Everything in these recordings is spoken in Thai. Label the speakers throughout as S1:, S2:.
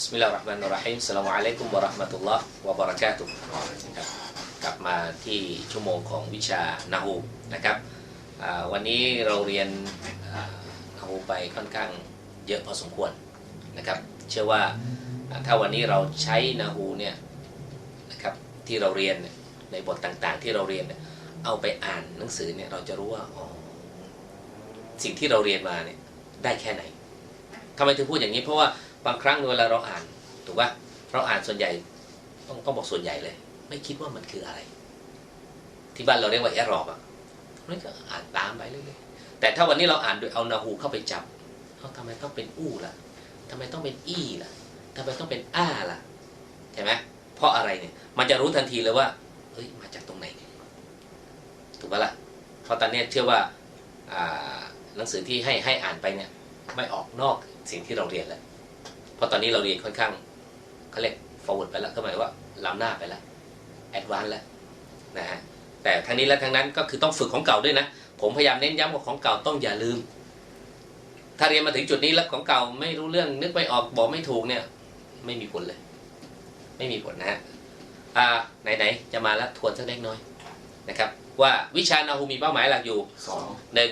S1: บิสมิลลาฮิรเราะห์มานิรเราะฮีมอัสลามุอะลัยกุมวะเราะห์มะตุลลอฮ์วะบะเราะกาตุฮ์ครับกลับมาที่ชั่วโมงของวิชานาฮูนะครับวันนี้เราเรียนนาฮูไปค่อนข้างเยอะพอสมควรนะครับ เชื่อว่าถ้าวันนี้เราใช้นาฮูเนี่ยนะครับที่เราเรียนในบทต่างๆ ที่เราเรียนเนี่ยเอาไปอ่านหนังสือเนี่ยเราจะรู้ว่าอ๋อสิ่งที่เราเรียนมาเนี่ยได้แค่ไหนทำไมถึงพูดอย่างนี้เพราะว่า บางครั้งเวลาเราอ่านถูกป่ะเราอ่านส่วนใหญ่ต้องต้องบอกส่วนใหญ่เลย ไม่คิดว่ามันคืออะไร ที่บ้านเราเรียกว่าแอรอบอะนั่นก็อ่านตามไปเรื่อยๆแต่ถ้าวันนี้เราอ่านโดยเอานาฮูเข้าไปจับเขาทำไมต้องเป็นอู้ล่ะทำไมต้องเป็นอี้ล่ะทำไมต้องเป็นอ้าล่ะใช่ไหมเพราะอะไรเนี่ย มันจะรู้ทันทีเลยว่าเฮ้ยมาจากตรงไหนถูกปะล่ะเพราะตอนนี้เชื่อว่าอ่าหนังสือที่ให้ให้อ่านไปเนี่ยไม่ออกนอกสิ่งที่เราเรียนแล้ว เพราะตอนนี้เราเรียนค่อนข้างเขาเรียก forward ไปแล้วก็หมายว่าล้ำหน้าไปแล้ว advance แล้วนะฮะแต่ทั้งนี้และทั้งนั้นก็คือต้องฝึกของเก่าด้วยนะ ผมพยายามเน้นย้ำว่าของเก่าต้องอย่าลืม ถ้าเรียนมาถึงจุดนี้แล้วของเก่าไม่รู้เรื่องนึกไม่ออกบอกไม่ถูกเนี่ย ไม่มีผลเลย ไม่มีผลนะฮะอ่าไหนๆจะมาแล้วทวนสักเล็กน้อยนะครับ ว่าวิชานาฮูมีเป้าหมายหลักอยู่
S2: สอง
S1: หนึ่ง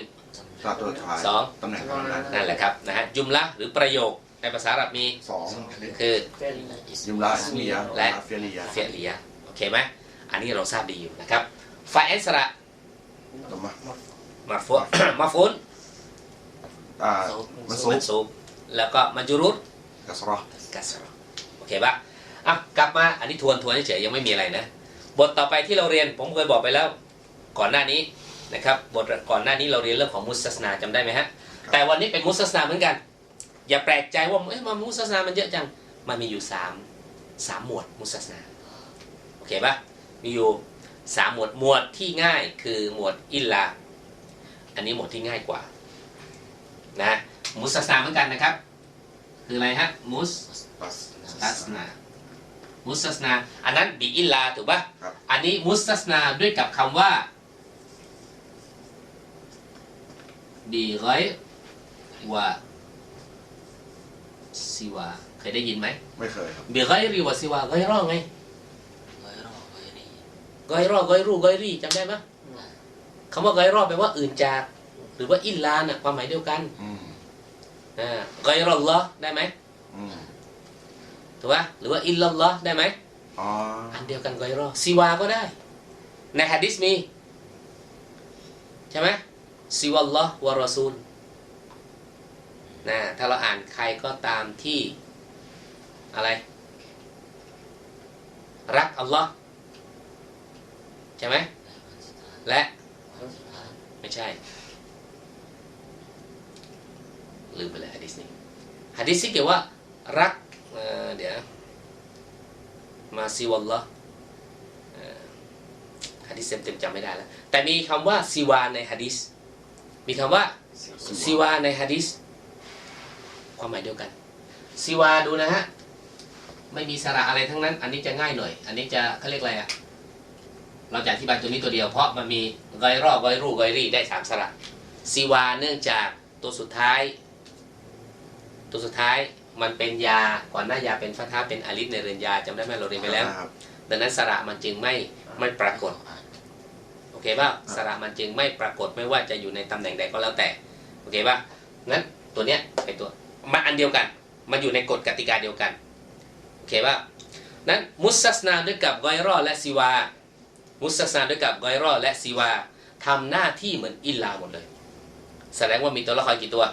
S2: ตราตัวท้าย
S1: สอง
S2: ตำแหน่งตำแหน่ง
S1: นั่นแหละครับนะฮะจุมละหรือประโยค ในภาษาอาหรับมี
S2: สอง
S1: คือ
S2: ยุมลาอิสมียะ
S1: และ
S2: เฟียรียะ
S1: เฟียลียะโอเคไหมอันนี้เราทราบดีอยู่นะครับฟาเอสระ
S2: ตมะ
S1: มาฟุมาฟุน
S2: อ่ามันซุ
S1: มันซูบแล้วก็มันจุรุต
S2: กัสรอ
S1: กัสรอโอเคปะอะกลับมาอันนี้ทวนทวนเฉยๆยังไม่มีอะไรนะ บทต่อไปที่เราเรียนผมเคยบอกไปแล้วก่อนหน้านี้นะครับบทก่อนหน้านี้เราเรียนเรื่องของมุสสนาจำได้ไหมฮะแต่วันนี้เป็นมุสสนาเหมือนกัน อย่าแปลกใจว่าเอ้ยมันมุสสนามันเยอะจัง มันมีอยู่สามสามหมวดมุสสนาโอเคปะมีอยู่สามหมวดหมวดที่ง่ายคือหมวดอิลลาอันนี้หมวดที่ง่ายกว่านะมุสสนาเหมือนกันนะครับ คืออะไรฮะมุส
S2: ตัส
S1: ตัสนามุสสนา อันนั้นบีอิลลาถูกปะ
S2: ครับ
S1: อันนี้มุสสนาด้วยกับคำว่าบีไรวะ ซิวาเคยได้ยินไหม
S2: ไม่เคยครับ
S1: บีไรรีวะซิวาไกรอไงกอยรอกอยรูกอยรีจำได้ไหมคำว่ากอยรอแปลว่าอื่นจาก หรือว่าอิลลาน่ะความหมายเดียวกัน
S2: อืม
S1: อ่ากอยรอลลอฮ์ได้ไหม
S2: อืม
S1: ถูกปะหรือว่าอิลลัลลอฮ์ได้ไหม
S2: อ๋อ
S1: อันเดียวกันกอยรอซีวาก็ได้ ในฮะดิษมีใช่ไหมซีวัลลอฮ์วะรอซูล นะถ้าเราอ่านใครก็ตามที่อะไรรักอัลลอฮ์ใช่ไหมและไม่ใช่ลืมไปเลยฮะดิษนี้ฮะดิษที่เกี่ยวว่ารักเเดี๋ยวมาซิวัลลอฮ์ฮะดิษเต็มๆจำไม่ได้แล้วแต่มีคำว่าซิวาในฮะดิษมีคำว่าซิวาในฮะดิษ ความหมายเดียวกันซิวาดูนะฮะไม่มีสระอะไรทั้งนั้น อันนี้จะง่ายหน่อย อันนี้จะเขาเรียกอะไรอะเราจะอธิบายตัวนี้ตัวเดียว เพราะมันมีไกรอไกรูไกรีได้สามสระซิวาเนื่องจากตัวสุดท้าย ตัวสุดท้ายมันเป็นยาก่อนหน้ายาเป็นฟัทฮาเป็นอาลิฟในเรือนยาจำได้ไหมเราเรียนไปแล้ว
S2: ครับ
S1: ดังนั้นสระมันจึงไม่ไม่ปรากฏโอเคป่ะสระมันจึงไม่ปรากฏไม่ว่าจะอยู่ในตำแหน่งใดก็แล้วแต่โอเคป่ะงั้นตัวเนี้ยเป็นตัว มันอันเดียวกันมันอยู่ในกฎกติกาเดียวกัน โอเคป่ะนั้นมุสซัสนาด้วยกับไกรอและซิวา มุสซัสนาด้วยกับไกรอและซิวาทำหน้าที่เหมือนอิลลาหมดเลย แสดงว่ามีตัวละครกี่ตัว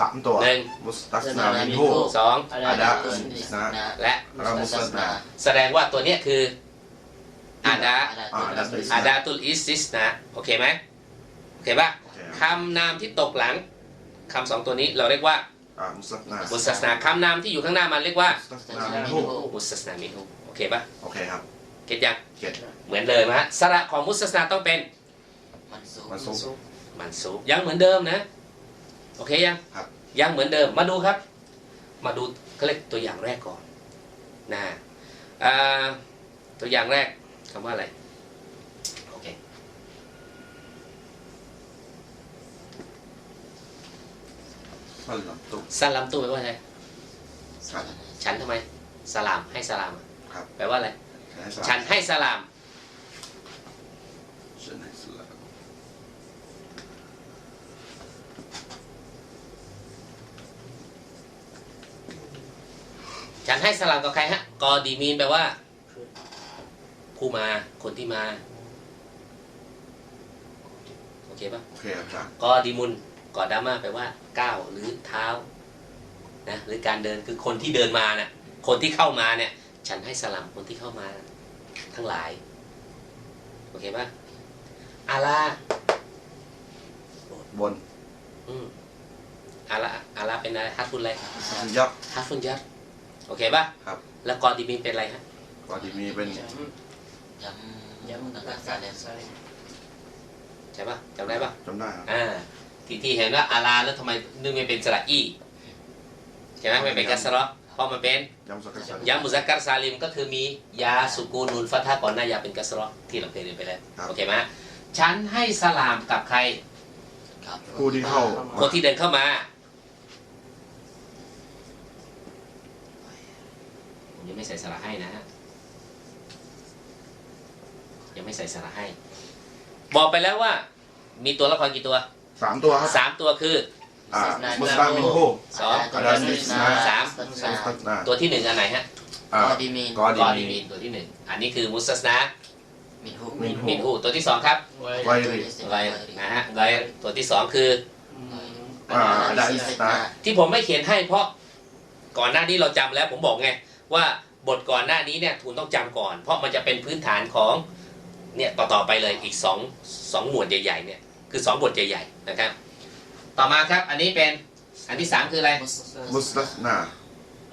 S2: สามตัว
S1: หนึ่ง
S2: มุสตัสนามินฮู
S1: สอง
S2: อาดาอุนนะ
S1: และ
S2: รามุสตัสนา
S1: แสดงว่าตัวเนี้ยคืออาดา
S2: อ่าอาดาตุล
S1: อาดาตุลอิสซิสนะโอเคไหมโอเคป่ะ
S2: โอเคครับ
S1: คำนามที่ตกหลังคำสองตัวนี้เราเรียกว่า
S2: อ่า มุสตัสนา
S1: มุสตัสนาคำนามที่อยู่ข้างหน้ามันเรียกว่า
S2: มุสตัสนามินฮู
S1: มุสตัสนามินฮูโอเคป่ะ
S2: โอเคครับ
S1: เก็ตยัง
S2: เก็ต
S1: เหมือนเดิมฮะสระของมุสตัสนาต้องเป็น
S2: มันซุป
S1: มันสูบยังเหมือนเดิมนะ โอเคยัง
S2: ครับ
S1: ยังเหมือนเดิมมาดูครับ มาดูเขาเรียกตัวอย่างแรกก่อนนะอ่าตัวอย่างแรกคำว่าอะไรโอเค
S2: มันลำตุก
S1: สั้นลำตู้แปลว่าอะไร
S2: ครับ
S1: ฉันทำไมสลามให้สลาม
S2: ครับ
S1: แปลว่าอะไร
S2: ให้สลาม
S1: ฉันให้สลาม
S2: ฉันให้สลาม
S1: ฉันให้สลามกับใครฮะกอดีมีนแปลว่า ผู้มาคนที่มาโอเคปะ
S2: โอเคครับอาจารย์
S1: กอดีมุนกอดามาแปลว่า ก้าวหรือเท้านะหรือการเดินคือคนที่เดินมาน่ะคนที่เข้ามาเนี่ย ฉันให้สลามคนที่เข้ามา ทั้งหลายโอเคปะอาลา
S2: บน
S1: อืมอาลาอาลาเป็นอะไรฮัตฟุนอะไร
S2: ยักษ์
S1: ฮัตฟุนยัดโอเคปะ
S2: ครับ
S1: แล้วกอดีมีนเป็นอะไรฮะ
S2: ก่อนที่มีเป็น
S3: ย้ำย้ำย้ำแล้วก็ซาเลม
S1: ใช่ปะจำได้ปะ
S2: จำได้ครับ
S1: อ่า ที่ที่เห็นว่าอาลาแล้วทำไมนึกไม่เป็นสระอีใช่ไหมไม่เป็นกัสระเพราะมันเป็น
S2: ยำสักกะสัน
S1: ยามุซักกัรซาลิมก็คือมียาสุกูนุนฟัตฮะก่อนหน้ายาเป็นกัสระที่เราเคยเรียนไปแล้วโอเคไหมฉันให้สลามกับใคร
S3: ครับ
S2: ผู้ที่เข้า
S1: คนที่เดินเข้ามาผมยังไม่ใส่สระให้นะฮะยังไม่ใส่สระให้ บอกไปแล้วว่า มีตัวละครกี่ตัว
S2: สามตัวครับ
S1: สามตัวคือ
S2: อ่ามุสลามินโฮ
S1: สอง
S2: อาดามิสนา
S1: สาม
S2: มุสตัสนา
S1: ตัวที่หนึ่งอันไหนฮะ
S2: อ่าก
S3: อดีมีน
S2: กอดี
S1: กอดี
S2: มี
S1: มีนตัวที่หนึ่งอันนี้คือมุสตัสนะ
S3: มินฮู
S2: มินฮู
S1: มินฮูตัวที่สองครับ
S2: ไวริ
S1: ไกนะฮะไกตัวที่สองคือ
S2: อ่าอาดาอิสตา
S1: ที่ผมไม่เขียนให้เพราะก่อนหน้านี้เราจำแล้วผมบอกไงว่าบทก่อนหน้านี้เนี่ยทูนต้องจำก่อน เพราะมันจะเป็นพื้นฐานของเนี่ยต่อๆไปเลยอีกสองสองหมวดใหญ่ ๆเนี่ย คือสองบทใหญ่ๆนะครับ ต่อมาครับอันนี้เป็นอันที่สามคืออะไร
S2: มุสตัสนา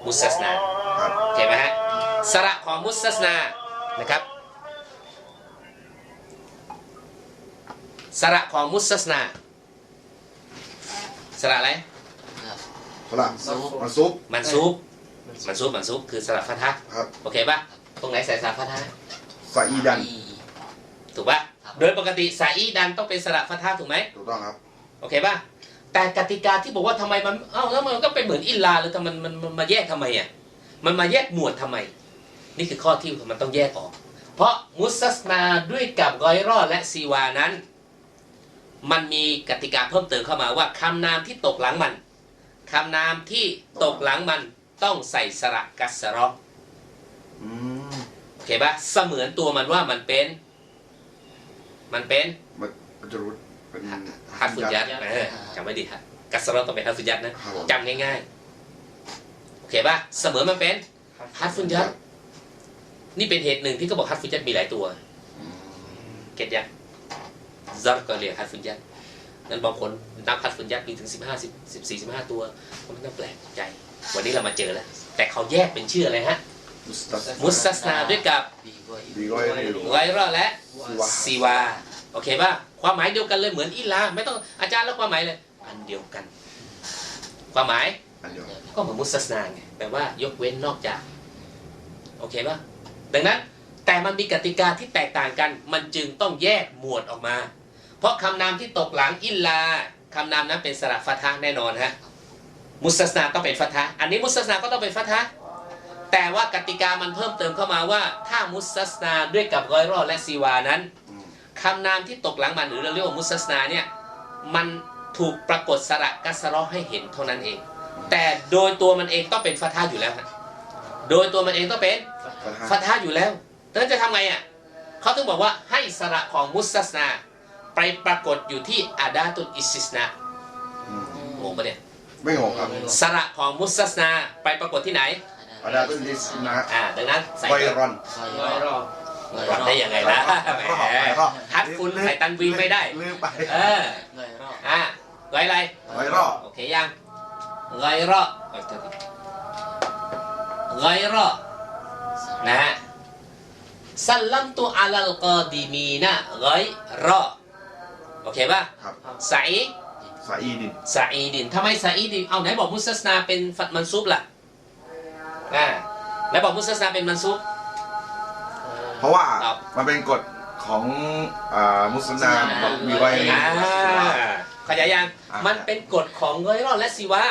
S1: มุสตัสนา
S2: ครับ
S1: โอเคไหมฮะสระของมุสตัสนานะครับ สระของมุสตัสนา สระอะไร
S2: สละมันซุป
S1: มันซุปมันซุปมันซุปคือสระฟัทฮะ
S2: ครับ
S1: โอเคป่ะตรงไหนใส่สระฟัทฮะ
S2: สะอีดัน
S1: ถูกป่ะ โดยปกติสาอีดันต้องเป็นสระฟัทฮะถูกไหม
S2: ถูกต้องครับ
S1: โอเคป่ะ แต่กติกาที่บอกว่าทำไมมัน เอ้าแล้วมันก็เป็นเหมือนอิลลาเลยทำไมมันมันมาแยกทำไมอะ มันมาแยกหมวดทำไม นี่คือข้อที่มันต้องแยกออก เพราะมุสตัสนาด้วยกับกอยรอดและซีวานั้น มันมีกติกาเพิ่มเติมเข้ามาว่าคำนามที่ตกหลังมันคำนามที่ตกหลังมันต้องใส่สระกัสสะเรอ
S2: อืม
S1: โอเคปะเสมือนตัวมันว่ามันเป็น มันเป็น
S2: มันจะรู้เป็น
S1: ฮัตฟุญยัดเออจำไว้ดีฮะกัสสะเรอต้องเป็นฮัตฟุญยัดนะครับ
S2: ผม
S1: จำง่ายๆโอเคปะเสมือนมันเป็นฮัตฟุญยัดนี่เป็นเหตุหนึ่งที่เขาบอกฮัตฟุญยัดมีหลายตัว
S2: อืม
S1: เก็ตยังซอรก็เรียกฮัตฟุญยัดนั้นบางคนนับฮัตฟุญยัดมีถึง15 10 14 15ตัวมันต้องแปลกใจ วันนี้เรามาเจอแล้วแต่เขาแยกเป็นชื่ออะไรฮะ
S2: มุสตัส
S1: มุสตัสนาด้วยกับ
S3: บีโวย
S2: ดีก็ไม่รู้
S1: ไวรอและ
S2: ซีวา
S1: ซีวาโอเคป่ะความหมายเดียวกันเลยเหมือนอิลาไม่ต้องอาจารย์แล้วความหมายเลยอันเดียวกัน ความหมาย
S2: อันเดียว
S1: ก็เหมือนมุสตัสนาไงแปลว่ายกเว้นนอกจากโอเคป่ะดังนั้นแต่มันมีกติกาที่แตกต่างกัน มันจึงต้องแยกหมวดออกมา เพราะคำนามที่ตกหลังอิลลาคำนามนั้นเป็นสระฟัทะห์แน่นอนฮะมุสตัสนาต้องเป็นฟัทะห์อันนี้มุสตัสนาก็ต้องเป็นฟัทะห์ แต่ว่ากติกามันเพิ่มเติมเข้ามาว่า ถ้ามุสตัสนาด้วยกับรอยรอดและซีวานั้น
S2: อืม
S1: คำนามที่ตกหลังมันหรือเราเรียกว่ามุสตัสนาเนี่ยมันถูกปรากฏสระกัสเรอให้เห็นเท่านั้นเอง แต่โดยตัวมันเองต้องเป็นฟัทะห์อยู่แล้วฮะโดยตัวมันเองต้องเป็น
S2: ฟัทฮะ
S1: ฟัทฮะห์อยู่แล้วดังนั้นจะทำไงอะเขาถึงบอกว่าให้สระของมุสตัสนาไปปรากฏอยู่ที่อาดาตุลอิสติสนา
S2: อืม
S1: งงปะเนี่ย
S2: ไม่งงครับ
S1: สระของมุสตัสนาไปปรากฏที่ไหน
S2: อาดาตุลิสนะ
S1: อ่าดังนั้นใส่
S2: ไวรอน
S3: ไวรอ
S1: รอดได้ยังไงล่ะแหม
S2: ไวรอน
S1: ฮัดคุณใส่ตันวีไม่ได้
S2: ลืมไป
S1: เออ
S3: ไวรอ
S1: อ่าไว้อะไร
S2: ไวรอน
S1: โอเคยังไกรอเอ้ยโทษทีไกรอนะฮะสัลลัมตุอาลัลกอดีมีนะไกรอโอเคป่ะ
S2: ครับ
S1: สาอี
S2: สะอีดิน
S1: ซาอีดินทำไมซาอีดิน เอาไหนบอกมุสตัสนาเป็นฟัดมันซุบล่ะ อ่าไหนบอกมุสตัสนาเป็นมันซุบ
S2: เพราะว่า
S1: ครับ
S2: มันเป็นกฎของอ่ามุสลิมบอกมีไว้
S1: อ่าเข้าใจยัง
S2: อ่ามั
S1: มันเป็นกฎของเงยรอดและซีวา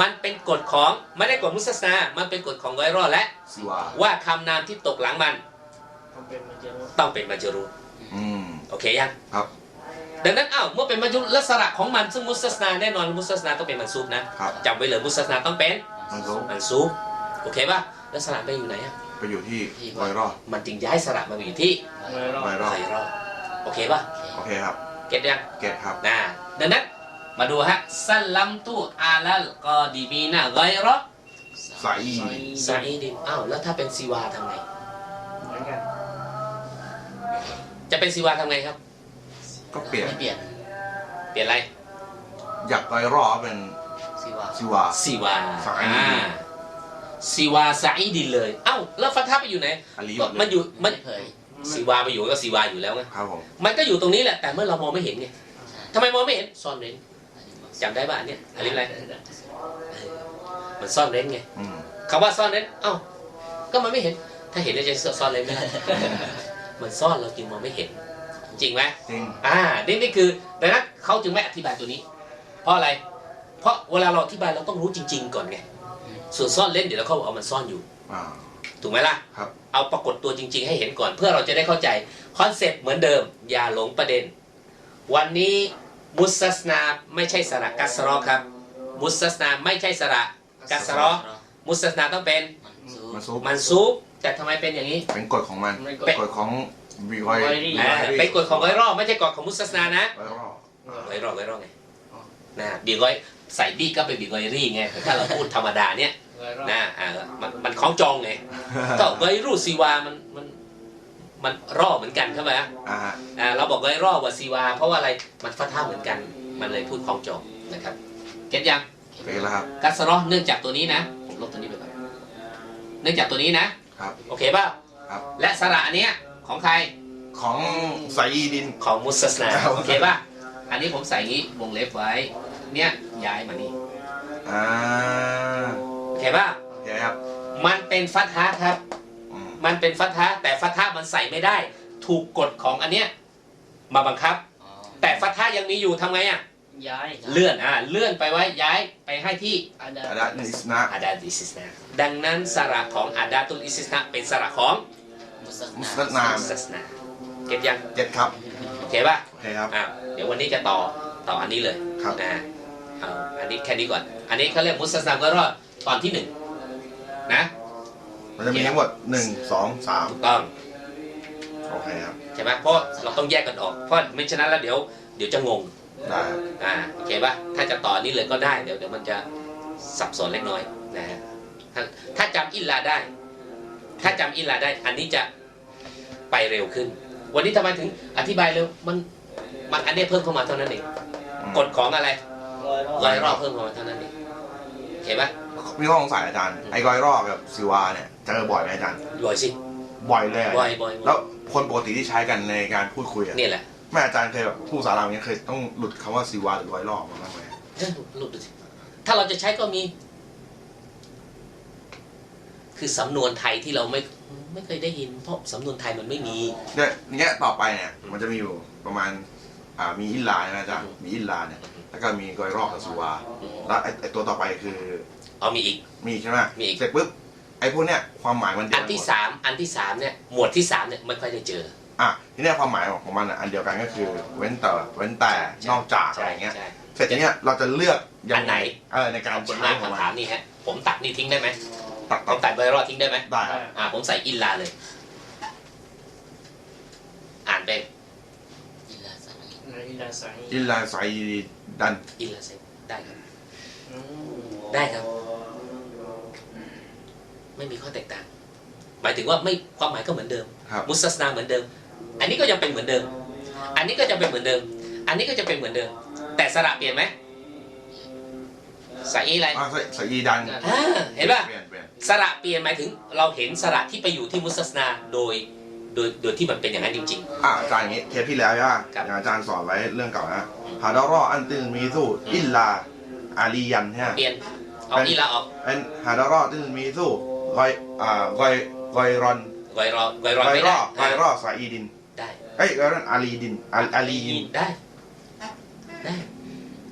S1: มันเป็นกฎของไม่ได้กฎมุสสนามันเป็นกฎของไวรอดและ
S2: สิวา
S1: ว่าคำนามที่ตกหลังมัน
S4: มันเป็นมันจะรู้
S1: ต้องเป็นมัจจรู
S2: อืม
S1: โอเคยัง
S2: ครับ
S1: ดังนั้นอ้าวเมื่อเป็นมัจจรูลักษณะของมันซึ่งมุสสนาแน่นอนมุสสนาต้องเป็นมันซูบนะครับ จำไว้เลยมุสสนาต้องเป็น
S2: มันรู้
S1: มันซูบโอเคป่ะลักษณะไปอยู่ไหนอะ
S2: ไปอยู่ที่ไวรอด
S1: มันจึงย้ายสระมาอยู่ที่
S4: ไวรอ
S2: ไว
S4: ด
S2: รอด
S1: ไวรอดโอเคป่ะ
S2: โอเคครับ
S1: เก็ตยัง
S2: เก็ตครับ
S1: นะดังนั้นมาดูฮะซัลลัมตุอาลัลกอดีมีนะไกรอ
S2: สายอี
S1: ซาอีดินอ้าวแล้วถ้าเป็นซีวาทำไง
S4: เหมือนกัน
S1: จะเป็นซีวาทำไงครับ
S2: ก็เปลี่ยน
S3: ไม่เปลี่ยน
S1: เปลี่ยนอะไร
S2: อยากไวรอดเป็น
S3: สิว่า
S2: สิวา
S1: ซีวา
S2: ซาอีดิน
S1: อ่าซีวาซาอีดินเลย เอ้าแล้วฟัตฮาไปอยู่ไหน
S2: อาลี
S1: ก็มันอยู่มัน
S3: ไม่เผย
S1: ซีวาไปอยู่ก็ซีวาอยู่แล้วไง
S2: ครับผม
S1: มันก็อยู่ตรงนี้แหละแต่เมื่อเรามองไม่เห็นไง
S3: ใช่
S1: ทำไมมองไม่เห็นซ่อนเร้น
S3: อันนี้มัน
S1: จำได้ป่ะอันเนี้ยอันนี้อะไรเออมันซ่อนเร้นไง
S2: อืม
S1: คำว่าซ่อนเร้นเอ้าก็มันไม่เห็น ถ้าเห็นแล้วจะซ่อนเร้นไม่ได้มันซ่อนเราจึงมองไม่เห็น จริงไหม
S2: จริง
S1: อ่านี่นี่คือดังนั้นเขาจึงไม่อธิบายตัวนี้ เพราะอะไร เพราะเวลาเราอธิบายเราต้องรู้จริง ๆ ก่อนไงส่วนซ่อนเล่นเดี๋ยวเราเขาเอามันซ่อนอยู่
S2: อ่า
S1: ถูกไหมล่ะ
S2: ครับ
S1: เอาปรากฏตัวจริง ๆ ให้เห็นก่อนเพื่อเราจะได้เข้าใจคอนเซ็ปต์เหมือนเดิม อย่าหลงประเด็น วันนี้มุสสนาไม่ใช่สระกัสรอครับ มุสสนาไม่ใช่สระกัสรอมุสสนาต้องเป็น
S3: มันซู
S2: มันซุป
S1: มันซุปแต่ทำไมเป็นอย่างนี้
S2: เป็นกฎของมัน
S4: ไม่ก็
S2: กฎของวีไว
S4: ไวรี่
S1: อ่าเป็นกฎของไวรอไม่ใช่กฎของมุสสนานะ
S2: ไวรอด
S1: ไวรอไวรอไงนะบีกอย ใส่บีก็เป็นบีกอยรี่ไงถ้าเราพูดธรรมดาเนี่ย
S4: ไวรอด
S1: นะอ่ามันมันคล้องจองไงก็ไวรูซีวามันมันมันร่อเหมือนกันใช่ไหม
S2: อ่าฮะ
S1: อ่าเราบอกไวร่อว่าซีวา เพราะว่าอะไรมันฟัท่าเหมือนกัน มันเลยพูดคล้องจองนะครับเก็ตยัง
S2: โอเคแล้วครับ
S1: กัสรอเนื่องจากตัวนี้นะผมลบตัวนี้ไปก่อนเนื่องจากตัวนี้นะครับโอเคเปล่า
S2: ครับ
S1: และสระอันเนี้ยของใคร
S2: ของสายอีดิน
S1: ของมุสสนา
S2: ครับ
S1: โอเคป่ะอันนี้ผมใส่งี้วงเล็บไว้ เนี่ยย้ายมานี่
S2: อ่า
S1: โอเคป่ะ
S2: โอเคครับ
S1: มันเป็นฟัตฮะครับ
S2: อืม
S1: มันเป็นฟัตฮะแต่ฟัตฮะมันใส่ไม่ได้ ถูกกฎของอันเนี้ยมาบังคับ
S3: อ๋อ
S1: แต่ฟัตฮะยังมีอยู่ทำไงอะ
S4: ย้าย
S1: เลื่อนอ่าเลื่อนไปไว้ย้ายไปให้ที่
S4: อาดา
S2: อาดานิสนะ
S1: อาดาตุอิสนะดังนั้นสระของอาดาตุลอิสนะเป็นสระของ
S3: มุส
S2: มุส
S3: ลิ
S2: ลิ
S3: ม
S2: ม
S1: มุสนาเก็ตยัง
S2: เจ็ดครับ
S1: โอเคป่ะ
S2: โอเคครับ
S1: อ่าเดี๋ยววันนี้จะต่อต่ออันนี้เลย
S2: ครับ
S1: นะเอาอันนี้แค่นี้ก่อน อันนี้เขาเรียกมุสนาก็รอดตอนที่หนึ่งนะ
S2: มันจะมีทั้งหมดหนึ่งสองสาม
S1: ถูกต้อง
S2: โอเคครับ
S1: ใช่ไหมเพราะเราต้องแยกกันออก เพราะไม่ฉะนั้นแล้วเดี๋ยวเดี๋ยวจะงง
S2: ได้ครับ
S1: อ่าโอเคป่ะถ้าจะต่อนี้เลยก็ได้เดี๋ยวเดี๋ยวมันจะสับสนเล็กน้อยนะฮะถ้าถ้าจำอิลลาได้ ถ้าจำอิลลาได้ อันนี้จะไปเร็วขึ้น วันนี้ทำไมถึงอธิบายเร็วมันมันอันนี้เพิ่มเข้ามาเท่านั้นเอง
S2: อืม
S1: กฎของอะไร
S4: ไว รอด
S1: ร้อยรอบเพิ่มเข้ามาเท่านั้นเองโอเคป่ะ
S2: มีข้อสงสัยอาจารย์ไอ้กอยรอบกับซิวาเนี่ยเจอบ่อยไหมอาจารย์
S1: บ่อยสิ
S2: บ่อยเลยอะ
S1: บ่อยบ่อยบ่
S2: แล้
S1: อ
S2: วยคนปกติที่ใช้กันในการพูดคุยอะ
S1: นี่แหละ
S2: แม่อาจารย์เคยแบบพูดภาษาเราอย่างเงี้ยเคยต้องหลุดคำว่าซิวาหรือไวรอบมาบ้างไหม
S1: เอ้ยหลุดดูสิถ้าเราจะใช้ก็มี คือสำนวนไทยที่เราไม่ไม่เคยได้ยินเพราะสำนวนไทยมันไม่มี
S2: เนี่ยอย่างเงี้ยต่อไปเนี่ย มันจะมีอยู่ประมาณอ่า มีอิลลาใช่ไหมอาจารย์มีอิลลาเนี่ยแล้วก็มีกอยรอบกับซิวาแล้วไอ้ไอ้ตัวต่อไปคือ
S1: เอามีอีก
S2: มีใช่ไหม
S1: มีอีก
S2: เสร็จปุ๊บไอ้พวกเนี้ยความหมายมันเดียว
S1: อั
S2: กันน
S1: ที่
S2: หมด
S1: สามอันที่สามเนี่ยหมวดที่สามเนี่ยไม่ค่อยได้เจอ
S2: อะทีเนี้ยความหมายของมันอะอันเดียวกันก็คือเว้นแต่เว้นแต่นอกจากอะไรเงี้ย
S1: ใช่
S2: เสร็จทีเนี้ยเราจะเลือกยั
S1: อันไหน
S2: เออในการ
S1: ขอบคุณ
S2: ใช้
S1: มาก
S2: ของมั
S1: คำถาม
S2: น
S1: นี่ฮะผมตัดนี่ทิ้งได้ไหม
S2: ตัด
S1: ผ
S2: ตัด
S1: มตัดไวรอดทิ้งได้ไหม
S2: ได้ครับ
S1: อ่าผมใส่อินลาเลย อ่านเป็น
S3: อิลลาซานี
S4: ใน อิลาสัง
S2: อิลลาไซดัน
S1: อินลาเซนได้ครับ
S4: อืม
S1: ได้ครับ ไม่มีข้อแตกต่าง หมายถึงว่าไม่ความหมายก็เหมือนเดิม
S2: ครับ
S1: มุสสนาเหมือนเดิม อันนี้ก็ยังเป็นเหมือนเดิม อันนี้ก็จะเป็นเหมือนเดิม อันนี้ก็จะเป็นเหมือนเดิม แต่สระเปลี่ยนไหมใส่อะไร
S2: อ่าไซไซดัน
S1: อ่าเห็นป่ะ
S2: เปลี่ยนเปลี่ยน
S1: สระเปลี่ยนหมายถึง เราเห็นสระที่ไปอยู่ที่มุสสนาโดย โดยโดยที่มันเป็นอย่างนั้นจริง
S2: อะอาจารย์อย่างงี้เทปที่แล้วใช่ป่ะ
S1: ครับ
S2: อย่างอาจารย์สอนไว้เรื่องเก่านะฮาดารออันติลมีซูอิลลาอาลียันใช่ไหม
S1: ๆ เปลี่ยน เอาอีลาออก
S2: เป็นฮาดารอติลมีซูกอยอ่ากอยกอยรอน
S1: ไวรอไวร
S2: ก
S1: อ
S2: อย
S1: ไม่
S2: ร
S1: ได้
S2: อกอยรอไซดิน
S1: ได้
S2: เอ้ยกอยรอนอาลีดินอาอาลียิน
S1: ได้ได้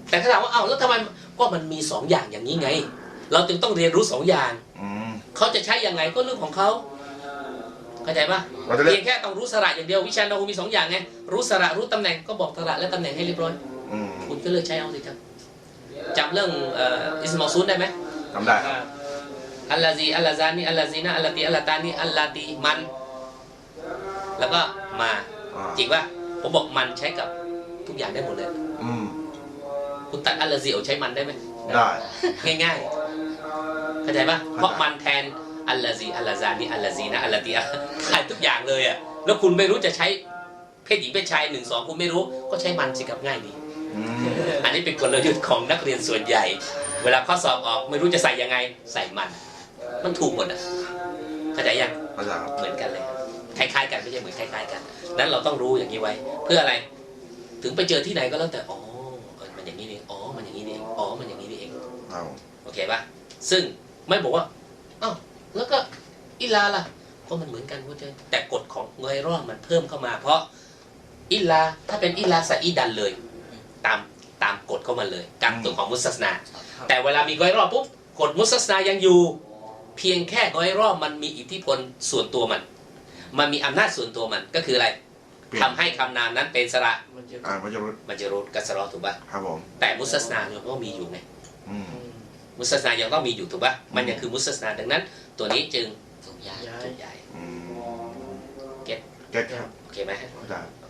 S1: แต่ถ้าถามว่าเอ้าแล้วทำไมก็มันมีสองอย่างอย่างนี้ไง เราจึงต้องเรียนรู้สองอย่าง
S2: อืม
S1: เขาจะใช้ยังไงก็เรื่องของเขา เข้าใจปะ
S2: เราจะเรียก
S1: เพียงแค่ต้องรู้สระอย่างเดียววิชานาหูมีสองอย่างไงรู้สระรู้ตำแหน่งก็บอกสระและตำแหน่งให้เรียบร้อย
S2: อืม
S1: คุณก็เลือกใช้เอาสิครับจำเรื่องเอ่ออิสมาซูนได้ไหม
S2: ทำได้ครับ
S1: อัลลาซีอัลลาซานีอัลลาซีนาอัลลาตีอัลลาตานีอัลลาตีมัน แล้วก็มา
S2: อ่า
S1: จริงป่ะผมบอกมันใช้กับทุกอย่างได้หมดเลย
S2: อืม
S1: คุณตัดอัลลาซีเอาใช้มันได้ไหม
S2: ได้
S1: ง่ายๆเข้าใจป่ะเพราะมันแทน อัลลาซีอัลลาซานีอัลลาซีนาอัลลาตีขายทุกอย่างเลยอะแล้วคุณไม่รู้จะใช้เพศหญิงเพศชายหนึ่งสองคุณไม่รู้ก็ใช้มันสิครับง่ายดี
S2: อืม
S1: อันนี้เป็นกลยุทธ์ของนักเรียนส่วนใหญ่ เวลาข้อสอบออกไม่รู้จะใส่ยังไงใส่มัน มันถูกหมดอะเข้าใจยัง
S2: เข้าใจครับ
S1: เหมือนกันเลยคล้ายๆกันไม่ใช่เหมือนคล้ายๆกันนั้นเราต้องรู้อย่างนี้ไว้ เพื่ออะไร ถึงไปเจอที่ไหนก็แล้วแต่อ๋อเออมันอย่างนี้นี่เองอ๋อมันอย่างนี้นี่เองอ๋อมันอย่างนี้นี่เอง
S2: เอา
S1: โอเคปะซึ่งไม่บอกว่าอ้าว แล้วก็อิลาล่ะก็มันเหมือนกันว่าจะแต่กฎของเงยร่อมันเพิ่มเข้ามา เพราะอิลาถ้าเป็นอิลาสะอีดันเลย ตามตามกฎเข้ามาเลยตามตัวของมุสสนาแต่เวลามีกอยรอบปุ๊บกฎมุสสนายังอยู่ เพียงแค่กอยรอบมันมีอิทธิพลส่วนตัวมัน มันมีอำนาจส่วนตัวมันก็คืออะไร
S2: เปลี่ยน
S1: ทำให้คำนามนั้นเป็นสระ
S4: มันจะ
S2: อ่ามันจะรู้
S1: มันจะรูดกัสรอถูกปะ
S2: ครับผม
S1: แต่มุสสนายังต้องมีอยู่ไง
S2: อื ม
S4: อืม
S1: มุสสนายังต้องมีอยู่ถูกปะมันยังคือมุสสนาดังนั้น ตัวนี้จึง
S3: ถูกย้าย
S4: ย้าย
S1: ถูกย้าย
S2: อืม
S1: เก็ต
S2: เก็ตครับ
S1: โอเคไหม
S2: เข้าใจ
S1: โ